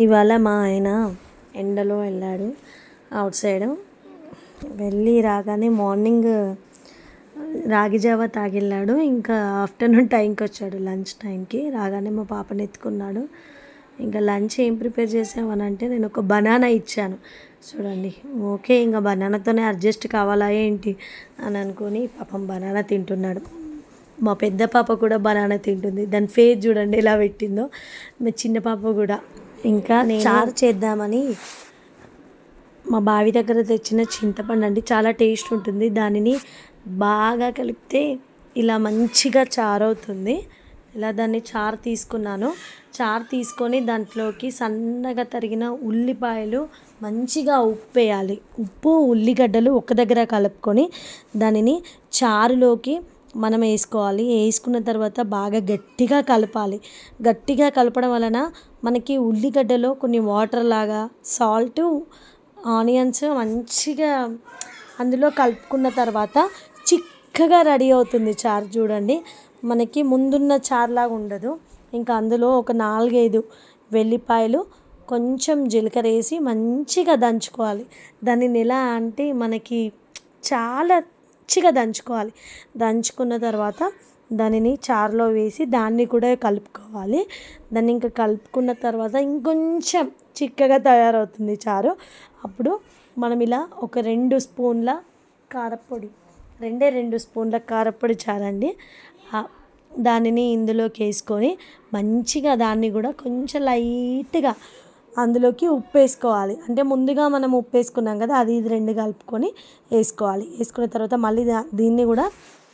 ఇవాళ మా ఆయన ఎండలో వెళ్ళాడు అవుట్ సైడ్. వెళ్ళి రాగానే మార్నింగ్ రాగి జావ తాగిళ్ళాడు. ఇంకా ఆఫ్టర్నూన్ టైంకి వచ్చాడు లంచ్ టైంకి. రాగానే మా పాపని ఎత్తుకున్నాడు. ఇంకా లంచ్ ఏం ప్రిపేర్ చేసామనంటే నేను ఒక బనానా ఇచ్చాను. చూడండి ఓకే ఇంకా బనానాతోనే అడ్జస్ట్ కావాలా ఏంటి అని అనుకుని పాపం బనానా తింటున్నాడు. మా పెద్ద పాప కూడా బనానా తింటుంది. దాని ఫేస్ చూడండి ఎలా పెట్టిందో. మా చిన్న పాప కూడా. ఇంకా చారు చేద్దామని మా బావి దగ్గర తెచ్చిన చింతపండు అండి చాలా టేస్ట్ ఉంటుంది. దానిని బాగా కలిపితే ఇలా మంచిగా చారు అవుతుంది. ఇలా దాన్ని చారు తీసుకున్నాను. చారు తీసుకొని దాంట్లోకి సన్నగా తరిగిన ఉల్లిపాయలు మంచిగా ఉప్పు వేయాలి. ఉప్పు ఉల్లిగడ్డలు ఒక దగ్గర కలుపుకొని దానిని చారులోకి మనం వేసుకోవాలి. వేసుకున్న తర్వాత బాగా గట్టిగా కలపాలి. గట్టిగా కలపడం వలన మనకి ఉల్లిగడ్డలో కొన్ని వాటర్ లాగా సాల్ట్ ఆనియన్స్ మంచిగా అందులో కలుపుకున్న తర్వాత చిక్కగా రెడీ అవుతుంది చారు చూడండి. మనకి ముందున్న చారులాగా ఉండదు. ఇంకా అందులో ఒక నాలుగైదు వెల్లిపాయలు కొంచెం జీలకర్ర వేసి మంచిగా దంచుకోవాలి. దానిని ఎలా అంటే మనకి చాలా మంచిగా దంచుకోవాలి. దంచుకున్న తర్వాత దానిని చారులో వేసి దాన్ని కూడా కలుపుకోవాలి. దాన్ని ఇంకా కలుపుకున్న తర్వాత ఇంకొంచెం చిక్కగా తయారవుతుంది చారు. అప్పుడు మనం ఇలా ఒక రెండు స్పూన్ల కారపొడి రెండే రెండు స్పూన్ల కారపొడి చారండి. దానిని ఇందులోకి వేసుకొని మంచిగా దాన్ని కూడా కొంచెం లైట్గా అందులోకి ఉప్పు వేసుకోవాలి అంటే ముందుగా మనం ఉప్పు వేసుకున్నాం కదా అది ఇది రెండు కలుపుకొని వేసుకోవాలి. వేసుకున్న తర్వాత మళ్ళీ దీన్ని కూడా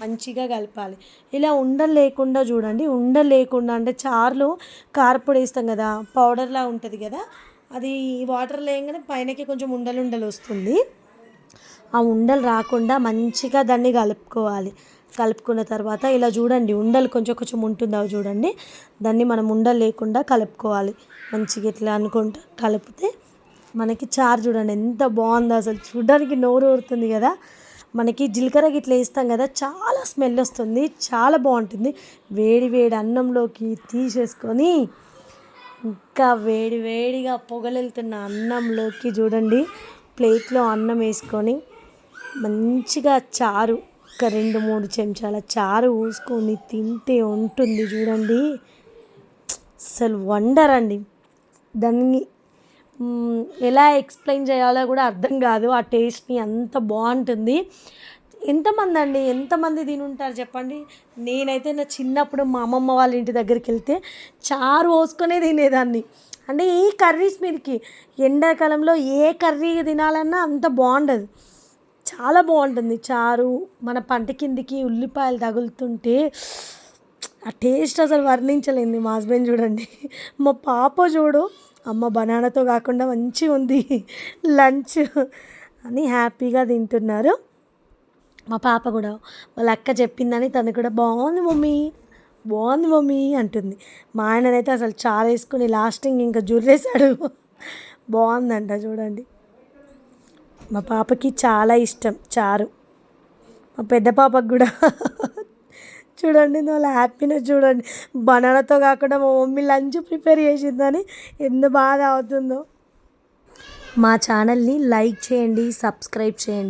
మంచిగా కలపాలి. ఇలా ఉండలు లేకుండా చూడండి. ఉండలు లేకుండా అంటే చారులో కారపొడి వేస్తాం కదా పౌడర్లా ఉంటుంది కదా అది వాటర్ లేగానే పైనకి కొంచెం ఉండలు ఉండలు వస్తుంది. ఆ ఉండలు రాకుండా మంచిగా దాన్ని కలుపుకోవాలి. కలుపుకున్న తర్వాత ఇలా చూడండి ఉండలు కొంచెం కొంచెం ఉంటుందో చూడండి. దాన్ని మనం ఉండలు లేకుండా కలుపుకోవాలి. మంచిగా ఇట్లా అనుకుంటా కలిపితే మనకి చారు చూడండి ఎంత బాగుందో అసలు. చూడడానికి నోరు ఊరుతుంది కదా. మనకి జీలకర్ర గిట్ల వేస్తాం కదా చాలా స్మెల్ వస్తుంది చాలా బాగుంటుంది. వేడి వేడి అన్నంలోకి తీసేసుకొని ఇంకా వేడి వేడిగా పొగలెళ్తున్న అన్నంలోకి చూడండి ప్లేట్లో అన్నం వేసుకొని మంచిగా చారు ఒక రెండు మూడు చెంచాల చారు పోసుకొని తింటే ఉంటుంది చూడండి. అసలు వండర్ అండి. దాన్ని ఎలా ఎక్స్ప్లెయిన్ చేయాలో కూడా అర్థం కాదు. ఆ టేస్ట్ని అంత బాగుంటుంది. ఎంతమంది అండి ఎంతమంది తినుంటారు చెప్పండి? నేనైతే నా చిన్నప్పుడు మా అమ్మమ్మ వాళ్ళ ఇంటి దగ్గరికి వెళ్తే చారు పోసుకునే తినేదాన్ని. అంటే ఈ కర్రీస్ మీదకి ఎండాకాలంలో ఏ కర్రీ తినాలన్నా అంత బాగుండదు. చాలా బాగుంటుంది. చారు మన పంట కిందికి ఉల్లిపాయలు తగులుతుంటే ఆ టేస్ట్ అసలు వర్ణించలేంది మా హస్బెండ్ చూడండి. మా పాప చూడు అమ్మ బనానాతో కాకుండా మంచిగా ఉంది. లంచ్ అని హ్యాపీగా తింటున్నారు. మా పాప కూడా వాళ్ళ అక్క చెప్పిందని తను కూడా బాగుంది మమ్మీ బాగుంది మమ్మీ అంటుంది. మా ఆయననైతే అసలు చాలా వేసుకుని లాస్టింగ్ ఇంకా జుర్రేశాడు. బాగుందంట చూడండి. మా పాపకి చాలా ఇష్టం చారు. మా పెద్ద పాపకు కూడా. చూడండి వాళ్ళ హ్యాపీనెస్ చూడండి. బనానాతో కాకుండా మా మమ్మీ లంచ్ ప్రిపేర్ చేసిందని ఎంత బాధ అవుతుందో మా ఛానల్ని లైక్ చేయండి సబ్స్క్రైబ్ చేయండి.